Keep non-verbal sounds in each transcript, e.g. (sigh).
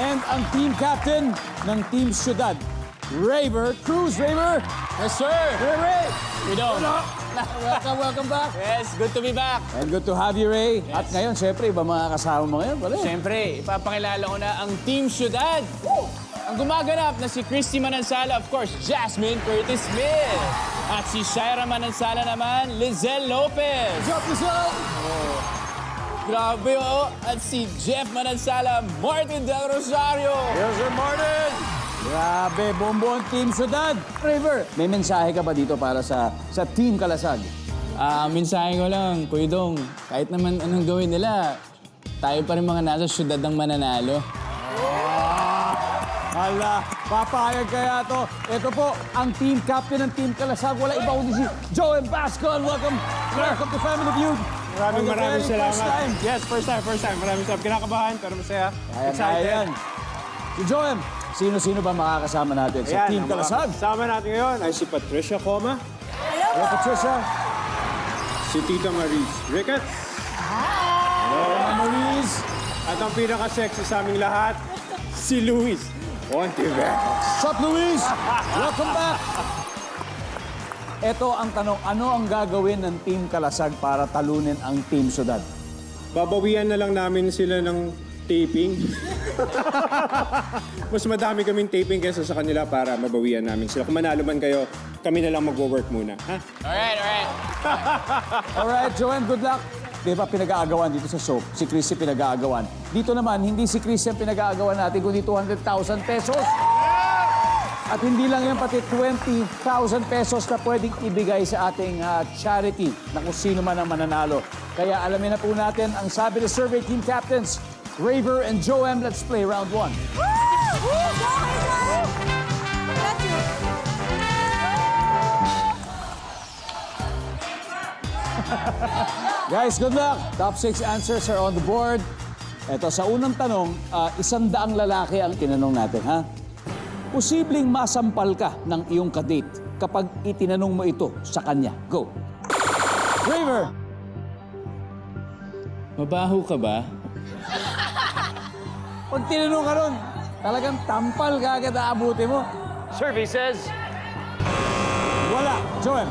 And ang team captain ng Team Ciudad, Raver Cruz. Raver! Yes, sir. Ray! We don't. Welcome, welcome back. Yes, good to be back. And good to have you, Ray. At ngayon, syempre, iba mga kasama mo ngayon. Wala. Siyempre, ipapakilala ko na ang Team Ciudad. Ang gumaganap na si Christy Manansala, of course, Jasmine Curtis Smith. At si Shaira Manansala naman, Lizelle Lopez. Drop yourself! Grabe, oh. At si Jeff Manansala, Martin Del Rosario. Yes, Sir Martin! Grabe, buong Team Ciudad. Raver, may mensahe ka ba dito para sa sa Team Kalasag? Ah, mensahe ko lang, Kuya Dong, kahit naman anong gawin nila, tayo pa rin mga nasa syudad ng mananalo. Hala, papayag kaya to. Ito po, ang team captain ng Team Kalasag. Wala iba kundi si Joel Bascon. Welcome, welcome to Family Feud. Maraming maraming first salamat. time. Yes, first time, first time. Maraming salamat. Kinakabahan, pero masaya. Kaya kaya yan. Si Joel, sino-sino ba makakasama natin sa Ayan, Team ang mga Kalasag? Kasama natin ngayon ay si Patricia Coma, Hello, Patricia. si Tita Maris Ricketts, Hello, Maurice. at ang pinaka-sexy sa aming lahat, si Luis Ontiveros. Shot Luis! Welcome back! Ito ang tanong, ano ang gagawin ng Team Kalasag para talunin ang Team Ciudad? Babawian na lang namin sila ng taping. (laughs) Mas madami kaming taping kaysa sa kanila para mabawian namin sila. Kung manalo man kayo, kami na lang mag-work muna. Ha? Alright, alright. (laughs) Alright, Joanne, good luck. Di ba pinag-aagawan dito sa soap? Si Chrissy pinag-aagawan. Dito naman, hindi si Chrissy ang pinag-aagawan natin, kundi 200,000 pesos. At hindi lang yan, pati 20,000 pesos na pwedeng ibigay sa ating ah, charity na kung sino man ang mananalo. Kaya alamin na po natin ang sabi ng survey team captains, Raver and Joem. Let's play round one. (laughs) Guys, good luck. Top six answers are on the board. Ito, sa unang tanong, ah, isang daang lalaki ang tinanong natin, ha? Posibleng masampal ka ng iyong kadate kapag itinanong mo ito sa kanya. Go. Raver! Mabaho ka ba? Pag tinanong ka ron, talagang tampal ka agad aabuti mo. Survey says... Wala. Joel.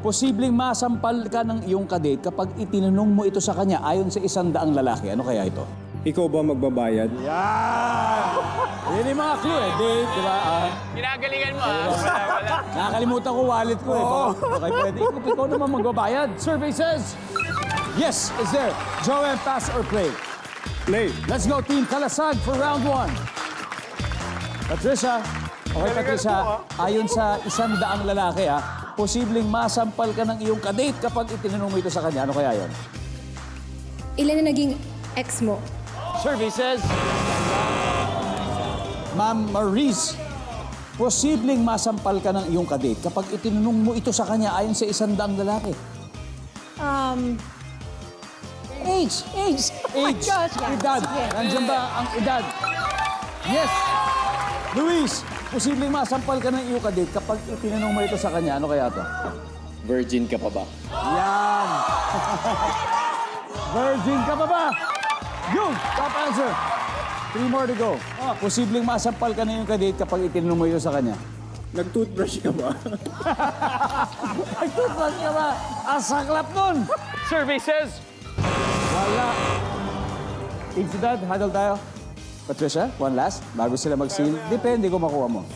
Posibleng masampal ka ng iyong kadate kapag itinanong mo ito sa kanya ayon sa isang daang lalaki. Ano kaya ito? Ikaw ba magbabayad? Yan! Yan yung mga clue eh. Date, di ba? Ah, Kinagalingan mo, ha? Wala, wala. nakakalimutan ko wallet ko eh. Baka pwede. Ikaw, ikaw naman magbabayad. Survey says, yes, is there. Joel, pass or play? Play. Let's go, Team Kalasag for round one. Patricia. Okay, Patricia. Ayon sa isang daang lalaki, ha, posibleng masampal ka ng iyong kadate kapag itinanong mo ito sa kanya. Ano kaya yon? Ilan na naging ex mo? Survey says... Ma'am Maurice, posibleng masampal ka ng iyong kadate kapag itinanong mo ito sa kanya ayon sa isang daang lalaki. Um, Age! Age! Age! Oh gosh, yeah. Edad! Sige. Nandiyan ba ang edad? Yes! Luis, posibleng masampal ka ng iyong kadate kapag itinanong mo ito sa kanya. Ano kaya to? Virgin ka pa ba? Yan! (laughs) Virgin ka pa ba? Yun! Top answer! Three more to go. Posibleng masampal ka na yung kadate kapag itinanong mo ito sa kanya. Nag-toothbrush ka ba? (laughs) Nagtutmas ka ba? Ang saklap nun! Survey says... Wala. Team Ciudad, huddle tayo. Patricia, one last, bago sila mag-seal. Depende kung makuha mo.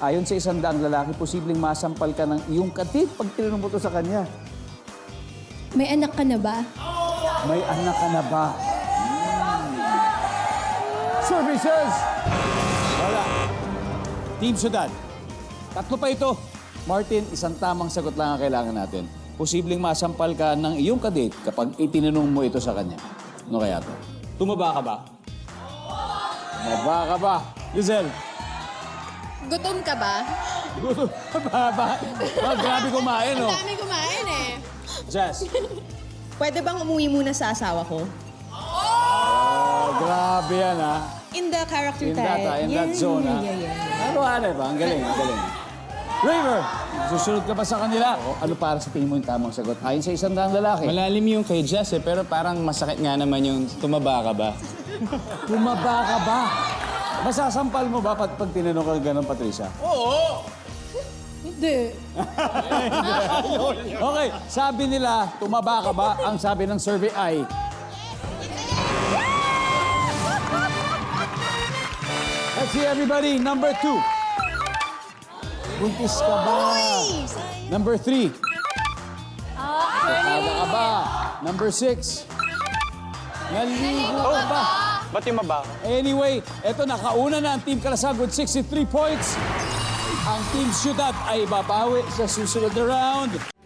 Ayon sa isang daang lalaki, posibleng masampal ka ng iyong katit pag tinanong mo to sa kanya. may anak ka na ba? May anak ka na ba? Services! Wala. Team Ciudad. Tatlo pa ito. Martin, isang tamang sagot lang ang kailangan natin. Posibleng masampal ka ng iyong kadate kapag itinanong mo ito sa kanya. Ano kaya to? Tumaba ka ba? Maba ka ba? Giselle? Gutom ka ba? Gusto ba ba? Oh, grabe kumain, oh. Dami kumain eh. Jess? Pwede bang umuwi muna sa asawa ko? Oh, grabe yan, ha? In the character In that, ah, in that zone, yeah, yeah, yeah. Ano, ano ba? Ang galing, ang galing. River, susunod ka ba sa kanila? Ano para sa tingin mo yung tamang sagot? Ayon sa isang daang lalaki. Malalim yung kay Jess eh, pero parang masakit nga naman yung tumaba ka ba? (laughs) Tumaba ka ba? Masasampal mo ba pag, pag tinanong ka gano'n, Patricia? Hindi. (laughs) Okay, sabi nila, tumaba ka ba? Ang sabi ng survey ay... Let's see everybody. Number two. Buntis ka ba? Number three. Tumaba ka ba? Number six. Naligo ka ba? Ba't yung mabaho? Anyway, eto nakauna na ang Team Kalasag with 63 points. Ang Team Ciudad ay babawi sa susunod na round.